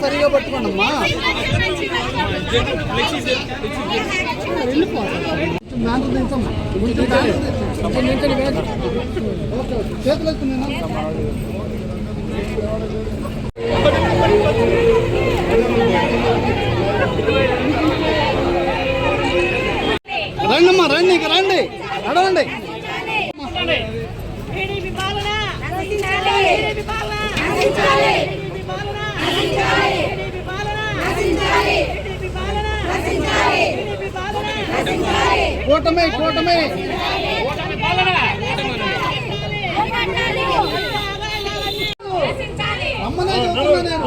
సరిగా పట్టుకోండమ్మా. చేతులు కూటమి కూటమి రమ్మనే చెప్తున్నా నేను.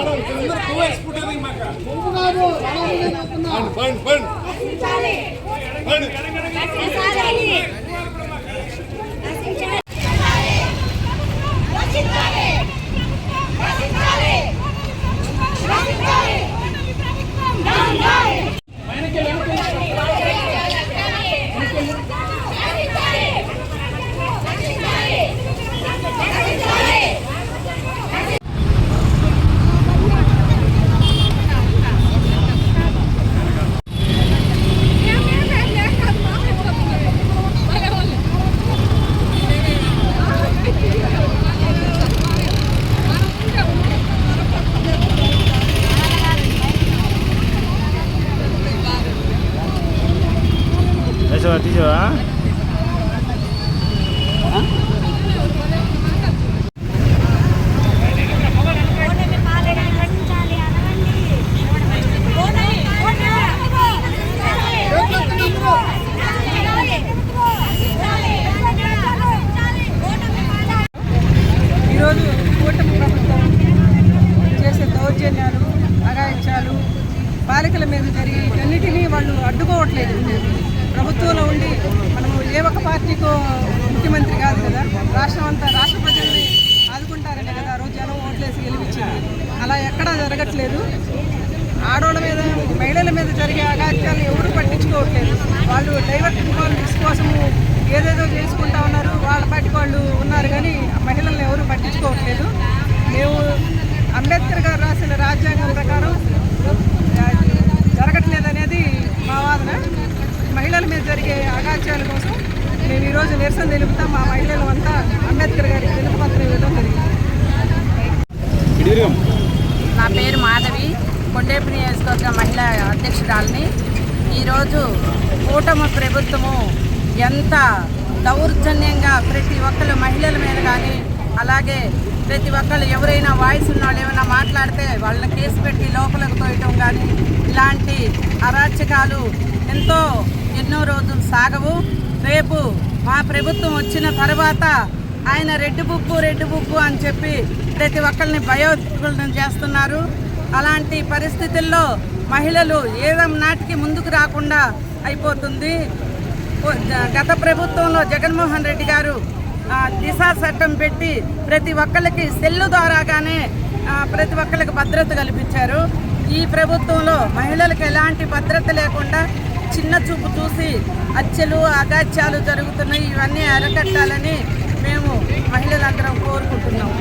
తీసావా తీసావా ఓటమి ఈరోజు కూటమి ప్రభుత్వం చేసే దౌర్జన్యాలు అగాయిత్యాలు బాలికల మీద జరిగి అన్నిటినీ వాళ్ళు అడ్డుకోవట్లేదు. ప్రభుత్వంలో ఉండి మనము ఏ ఒక్క పార్టీకో ముఖ్యమంత్రి కాదు కదా రాష్ట్రం అంతా రాష్ట్ర ప్రజల్ని ఆదుకుంటారనే కదా ఆ రోజు జనం ఓట్లేసి గెలిపించింది. అలా ఎక్కడా జరగట్లేదు. ఆడవాళ్ళ మీద మహిళల మీద జరిగే అగాత్యాలు ఎవరు పట్టించుకోవట్లేదు. వాళ్ళు డైవర్ట్ పాలిటిక్స్ కోసము ఏదేదో చేసుకుంటా ఉన్నారు వాళ్ళ పాటి వాళ్ళు ఉన్నారు కానీ మహిళలను మహిళల్ని ఎవరు పట్టించుకోవట్లేదు. మేము అంబేద్కర్ గారు రాసిన రాజ్యాంగం ప్రకారం అది జరగట్లేదు అనేది మా వాదన మహిళల మీద జరిగే అగాత్యాల కోసం మేము ఈరోజు నిరసన తెలుపుతాం మా మహిళలు అంతా అంబేద్కర్ గారికి తెలుపు పత్రం ఇవ్వడం జరిగింది. నా పేరు మాధవి. కొండేపు నియోజకవర్గ మహిళా అధ్యక్షురాలని. ఈరోజు కూటమి ప్రభుత్వము ఎంత దౌర్జన్యంగా ప్రతి ఒక్కరు మహిళల మీద కానీ అలాగే ప్రతి ఒక్కరు ఎవరైనా వాయిస్ ఉన్న వాళ్ళు ఏమైనా మాట్లాడితే వాళ్ళని కేసు పెట్టి లోపలికి తోయటం కానీ ఇలాంటి అరాచకాలు ఎంతో ఎన్నో రోజులు సాగవు. రేపు మా ప్రభుత్వం వచ్చిన తర్వాత ఆయన రెడ్డి బుక్కు రెడ్డి బుక్కు అని చెప్పి ప్రతి ఒక్కరిని భయోత్పలం చేస్తున్నారు. అలాంటి పరిస్థితుల్లో మహిళలు ఏదం నాటికి ముందుకు రాకుండా అయిపోతుంది. గత ప్రభుత్వంలో జగన్మోహన్ రెడ్డి గారు దిశా చట్టం పెట్టి ప్రతి ఒక్కరికి సెల్లు ద్వారాగానే ప్రతి ఒక్కరికి భద్రత కల్పించారు. ఈ ప్రభుత్వంలో మహిళలకు ఎలాంటి భద్రత లేకుండా చిన్న చూపు చూసి హత్యలు అగాత్యాలు జరుగుతున్నాయి. ఇవన్నీ అరకట్టాలని మేము మహిళలందరం కోరుకుంటున్నాము